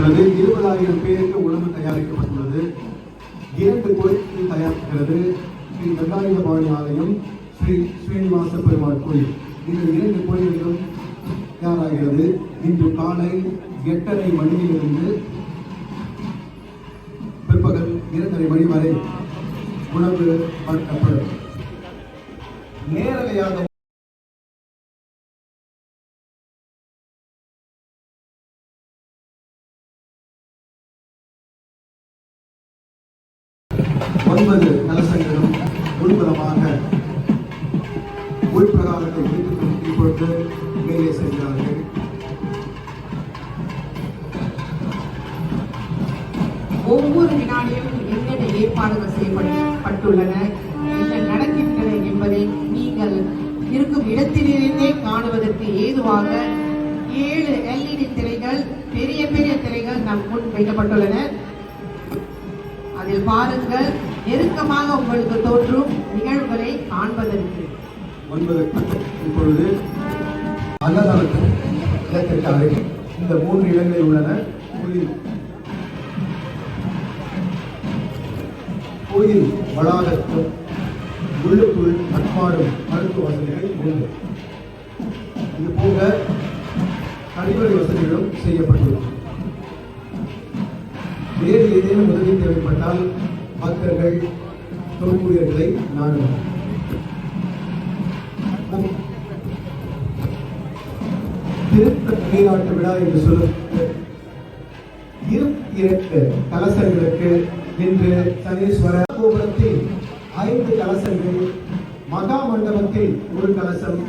தயாரிக்கப்பட்டுள்ளது. இருபதாயிரம் பேருக்கு உணவு தயாரிக்கப்பட்டுள்ளது. இரண்டு கோயில்கள் தயாரிக்கிறது. ஸ்ரீ தண்டாயுதபாணி ஆலயம் ஸ்ரீ ஸ்ரீனிவாச பெருமாள் கோயில். இந்த இரண்டு கோயில்களும் தயாராகிறது. இன்று காலை எட்டரை மணியிலிருந்து பிற்பகல் இரண்டரை மணி வரை உணவு வழங்கப்படும். நேரலையாக ஒவ்வொரு வினாடியும் என்னென்ன ஏற்பாடுகள் செய்யப்பட்டுள்ளன என்ன நடக்கின்றன என்பதை நீங்கள் இருக்கும் இடத்திலிருந்தே காணுவதற்கு ஏதுவாக ஏழு எல்இடி திரைகள் பெரிய பெரிய திரைகள் நம் முன் வைக்கப்பட்டுள்ளன. அதில் பாருங்கள் நெருக்கமாக உங்களுக்கு தோன்றும் நிகழ்வுகளை காண்பதற்கு. ஒன்பது. இப்பொழுது அன்னதானத்தில் இடத்திற்காக இந்த மூன்று இடங்களில் உள்ளன. கோயில் கோயில் வளாகத்தில் உள்ளுக்குள் நடமாடும் மருத்துவ வசதிகள் உண்டு. இது போக கழிவறை வசதிகளும் செய்யப்பட்டுள்ளது வேறு ஏதேனும் உதவி தேவைப்பட்டால் பக்தர்கள் தொழில்முறைகளை நாடுவார். திருத்த நீராட்டு விழா என்று சொல்லுவது இரு இரண்டு கலசங்களுக்கு இன்று சனீஸ்வர கோபுரத்தில் ஐந்து கலசங்கள் மகா மண்டபத்தில் ஒரு கலசம்.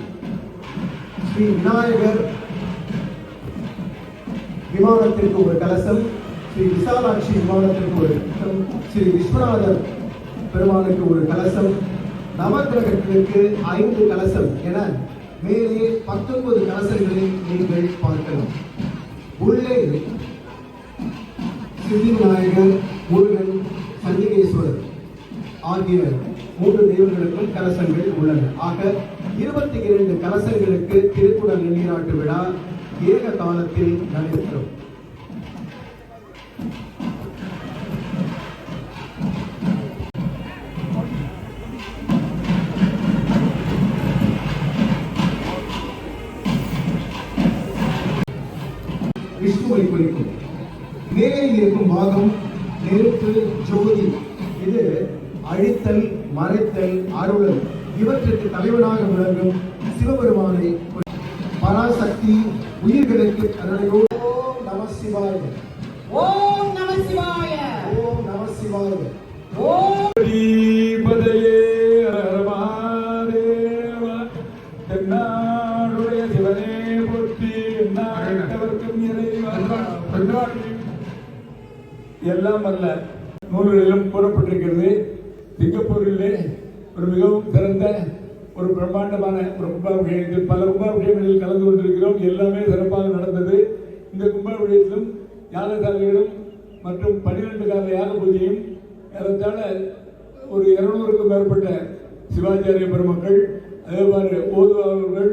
ஸ்ரீ விநாயகர் விமானத்திற்கு ஒரு கலசம் ஸ்ரீ விசாலாட்சி விமானத்திற்கு ஒரு கலசம் ஸ்ரீ விஸ்வநாதர் பெருமானுக்கு ஒரு கலசம். நவக்கிரகத்திற்கு ஐந்து கலசம் என மேலே பத்தொன்பது கலசங்களை நீங்கள் பார்க்கலாம். உள்ளே சித்தி விநாயகர் முருகன் சந்திகேஸ்வரர் ஆகிய மூன்று தெய்வங்களுக்கும் கலசங்கள் உள்ளன. ஆக இருபத்தி இரண்டு கலசங்களுக்கு திருக்குடல் நீராட்டு விழா ஏக காலத்தில் நடைபெறும் விஷ்ணுவை குறிக்கும். மேலே இருக்கும் பாகம் நெருப்பு ஜோதி இது அழித்தல் மறைத்தல் அருளல் இவற்றுக்கு தலைவனாக விளங்கும் சிவபெருமானை. பராசக்தி உயிர்களுக்கு ஓம் நம சிவாய. ஓம் நம சிவாய. ஓம் நம சிவாய. ஓம் எல்லாம் அல்ல நூல்களிலும் கூறப்பட்டிருக்கிறது. சிங்கப்பூரிலே ஒரு மிகவும் சிறந்த ஒரு பிரம்மாண்டமான ஒரு கும்பாபிஷேகத்தில் பல கும்பாபிஷேகங்களில் கலந்து கொண்டிருக்கிறோம். எல்லாமே சிறப்பாக நடந்தது. இந்த கும்பாபிஷேகத்திலும் யாகசாலைகளும் மற்றும் பன்னிரண்டு கால யாக பூஜையும் ஏறத்தாழ ஒரு இருநூறுக்கும் மேற்பட்ட சிவாச்சாரிய பெருமக்கள் அதேமாதிரி ஓதுவாளர்கள்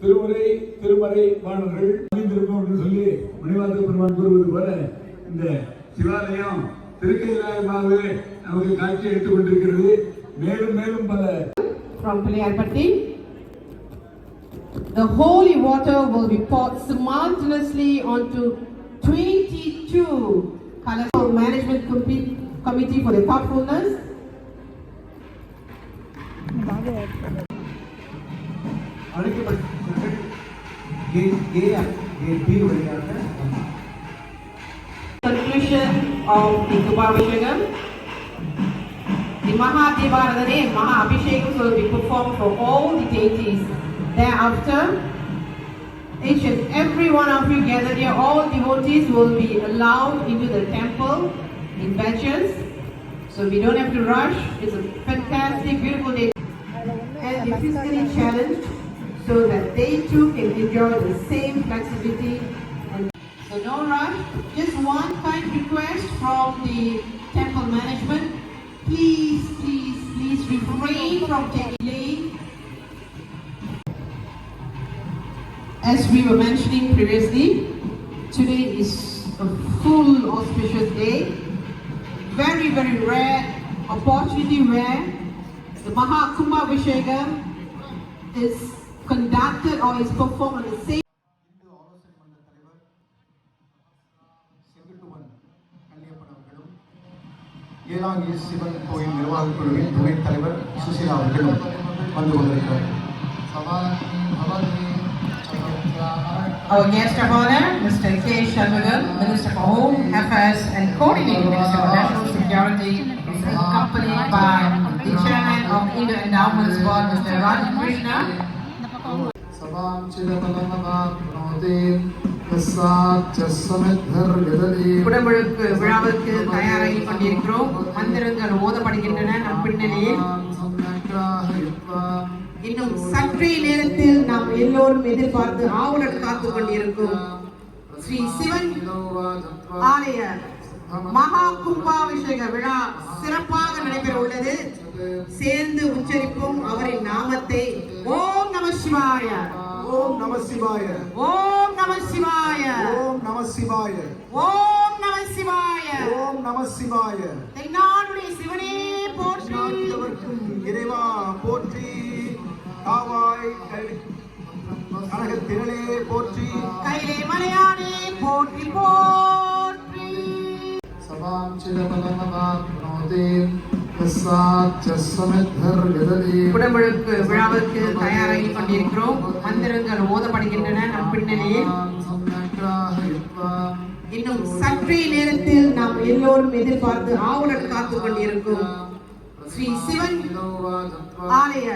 திருமுறை திருமறை மாணவர்கள் அமைந்திருக்கும் என்று சொல்லி மணிவாச பெருமான் கூறுவது போல இந்த சிவாலயம் திருக்கைலாயமாகவே நமக்கு காட்சி அளித்துக் கொண்டிருக்கிறது மேலும் மேலும் பல from Pilayarpatti. The holy water will be poured simultaneously onto 22 Colorful Management Commi- Committee for the thoughtfulness. அழைக்கப்பட்டவர்கள் கேட் ஏ கேட் பி வழியாக Of the Kuba Vishagam. The Mahadevaradanam, Mahabhishekam will be performed for all the deities. Thereafter, each and every one of you gathered here, all devotees will be allowed into the temple in batches. So we don't have to rush. It's a fantastic, beautiful day. And the physically challenged so that they too can enjoy the same flexibility. And so no rush, just one request from the temple management. Please, please, please refrain from taking. As we were mentioning previously, today is a full auspicious day. Very, very rare opportunity where the Maha Kumbha Vishegam is conducted or is performed on the same Elangi Sivan கோயில் நிர்வாகக் குழுவின் துணைத் தலைவர் சுசீலா அவர்களும் வந்து கொண்டிருக்கிறார் Our guest of honor, Mr. K. Shanmugam, Minister for Home Affairs and Coordinating Minister for National Security, is accompanied by the Chairman of Indian Endowments Board, Mr. Rajan உடம்பழுப்பு விழாவிற்கு தயாராகி கொண்டிருக்கிறோம். மந்திரங்கள் ஓதப்படுகின்றன நம் பின்னணியில். இன்னும் சற்றே நேரத்தில் நாம் எல்லோரும் எதிர்பார்த்து ஆவலுடன் காத்து கொண்டிருக்கும் ஸ்ரீ சிவன் ஆலய மகா கும்பாபிஷேக விழா சிறப்பாக நடைபெற உள்ளது சேர்ந்து உச்சரிப்போம் அவரின் நாமத்தை. ஓம் நம சிவாய. ஓம் நம சிவாய. ஓம் நம சிவாய. ஓம் நம சிவாய. ஓம் நம சிவாய. ஓம் நம சிவாய. தென்னாடுடைய சிவனே போற்றி. இறைவா போற்றி. காவாய் கை- கனக திரளே போற்றி. கைலே மலையானே போற்றி போற்றி உடம்பழுப்பு விழாவிற்கு தயாராகி கொண்டிருக்கிறோம். மந்திரங்கள் ஓதப்படுகின்றன நம் பின்னணியில். இன்னும் சற்றே நேரத்தில் நாம் எல்லோரும் எதிர்பார்த்து ஆவலுடன் காத்துக் கொண்டிருக்கும் ஸ்ரீ சிவன் ஆலய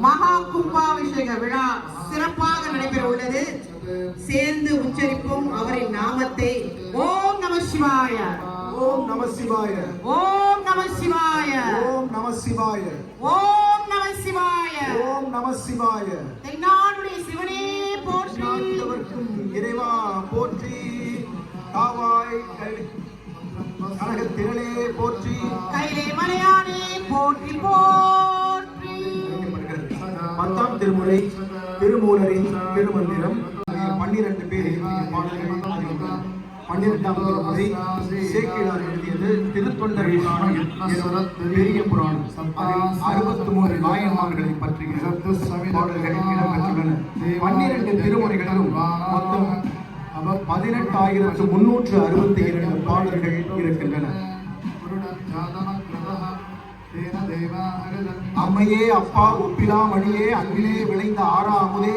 மகா கும்பாபிஷேக விழா சிறப்பாக நடைபெற உள்ளது. சேர்ந்து உச்சரிப்போம் அவரின் நாமத்தை. ஓம் நம சிவாய. ஓம் நம சிவாய. ஓம் நம சிவாய. ஓம் நம சிவாய. ஓம் நம சிவாய. ஓம் நம சிவாய. தென்னாடுடைய சிவனே போற்றி. நாட்டவர்க்கும் இறைவா போற்றி. காவாய் கை- கனக திரளே போற்றி. கைலே மலையானே போற்றி போற்றி. பத்தாம் திருமுறை திருமூலரின் திருமந்திரம் பன்னிரண்டு பேர் எழுதிய பாடல்கள் பாடியுள்ளனர். பன்னிரெண்டாம் திருமுறை சேக்கிழார் எழுதியது திருத்தொண்டர் புராணம் பெரிய புராணம். அறுபத்தி மூன்று நாயன்மார்களை பற்றிய பாடல்கள் இடம்பெற்றுள்ளன. பன்னிரண்டு திருமுறைகளிலும் மொத்தம் பதினெட்டாயிரத்து முன்னூற்று அறுபத்தி இரண்டு பாடல்கள் இருக்கின்றன. அம்மையே அப்பா ஒப்பிலா மணியே அங்கிலே விளைந்த ஆறா அமுதே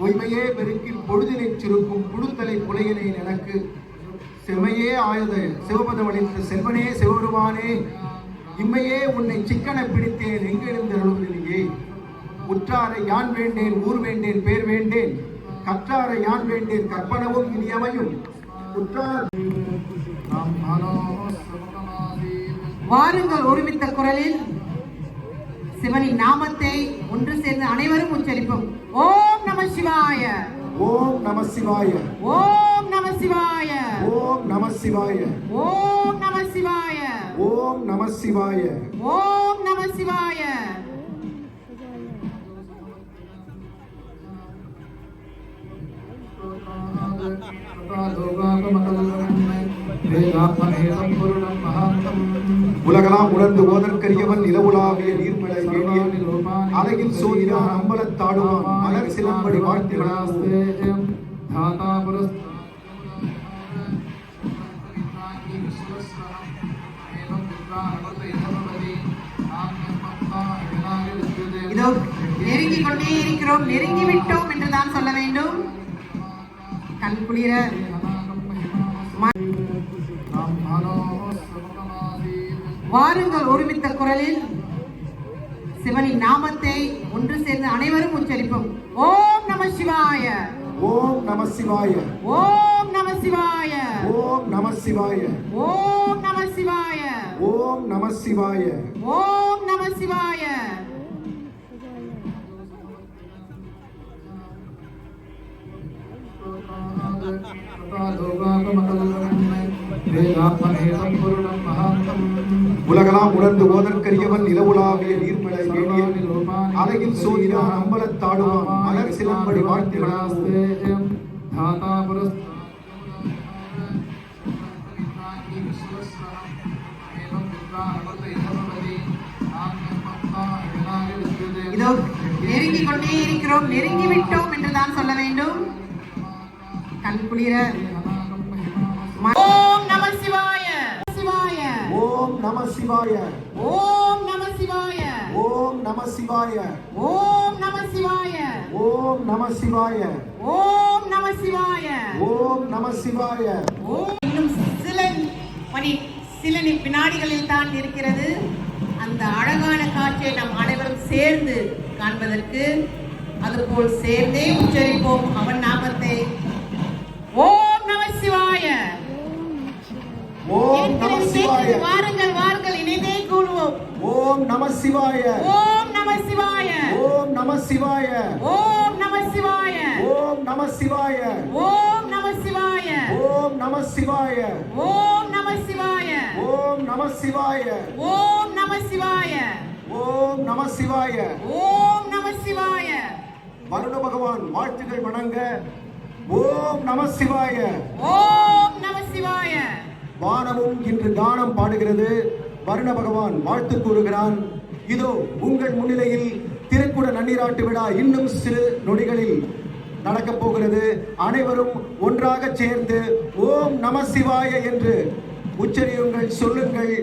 பொய்மையே பெருக்கில் பொழுதினைச் சிறுக்கும் புழுத்தலை புலையினை எனக்கு செம்மையே ஆயுத சிவபதம் அளித்த செல்வனே சிவபெருமானே இம்மையே உன்னை சிக்கன பிடித்தேன் எங்கெழுந்தருளியே உற்றாரை யான் வேண்டேன் ஊர் வேண்டேன் பேர் வேண்டேன்? கற்றாரை யான் வேண்டேன் கற்பனவும் இனியமையும். உற்றார் வாருங்கள் ஒருமித்த குரலில். சிவனின் நாமத்தை ஒன்று சேர்ந்து அனைவரும் உச்சரிப்போம். ஓம் நம சிவாய. ஓம் நம சிவாய. ஓம் சிவாய ஓம் நம சிவாய ஓம் நம சிவாய ஓம் நம சிவாய ஓம் நம சிவாய உலகலாம் உணர்ந்து ஓதற்கரியவன் நிலவுலாவிய நீர்மலை வேணியன் அலையில் சோதினான் அம்பலத்தாடுவான். மலர் சிலம்படி வாழ்த்து இதோ நெருங்கி கொண்டே இருக்கிறோம். நெருங்கி விட்டோம் என்று தான் சொல்ல வேண்டும். கண் குளிர. வாருங்கள் ஒருமித்த குரலில். சிவனின் நாமத்தை ஒன்று சேர்ந்து அனைவரும் உச்சரிப்போம். ஓம் நம சிவாய. ஓம் நம சிவாய. ஓம் நம சிவாய. ஓம் நம சிவாய. ஓம் நம சிவாய. ஓம் நம சிவாய. ஓம் நம சிவாய. உலகலாம் உணர்ந்து ஓதற்கரியவன் நிலவுலாவிய நீர்மலை அழகில் சோதினான் அம்பலத்தாடுவான் மலர் சிலம்படி வாழ்த்துகளாம் இதோ நெருங்கிக் கொண்டே இருக்கிறோம். நெருங்கி விட்டோம் என்று தான் சொல்ல வேண்டும். கண் குளிர ஓம் நம சிவாய. சிவாய. ஓம் நம சிவாய. ஓம் நம சிவாய. ஓம் நம சிவாய. ஓம் நம சிவாய. ஓம் நம சிவாய. ஓம் நம சிவாய. ஓம் நம சிவாய. ஓம். இன்னும் சில மணி சில நி- வினாடிகளில் தான் இருக்கிறது. அந்த அழகான காட்சியை நாம் அனைவரும் சேர்ந்து காண்பதற்கு அதுபோல் சேர்ந்தே உச்சரிப்போம் அவன் நாமத்தை. ஓம் நம சிவாய ஓம் நம சிவாய. வாருங்கள் வாருங்கள் இணைந்தே கூடுவோம் ஓம் நம சிவாய ஓம் நம சிவாய ஓம் நம சிவாய ஓம் நம சிவாய ஓம் நம சிவாய ஓம் நம சிவாய ஓம் நம சிவாய ஓம் நம சிவாய ஓம் நம சிவாய ஓம் நம சிவாய ஓம் நம சிவாய ஓம் நம சிவாய வருண பகவான் வாழ்த்துகள் வணங்க ஓம் நம சிவாய. ஓம் நம சிவாய. வானமும் இன்று கானம் பாடுகிறது. வருண பகவான் வாழ்த்து கூறுகிறான். இதோ உங்கள் முன்னிலையில் திருக்குட நன்னீராட்டு விழா இன்னும் சிறு நொடிகளில் நடக்கப் போகிறது. அனைவரும் ஒன்றாக சேர்ந்து ஓம் நம சிவாய என்று உச்சரியுங்கள் சொல்லுங்கள்.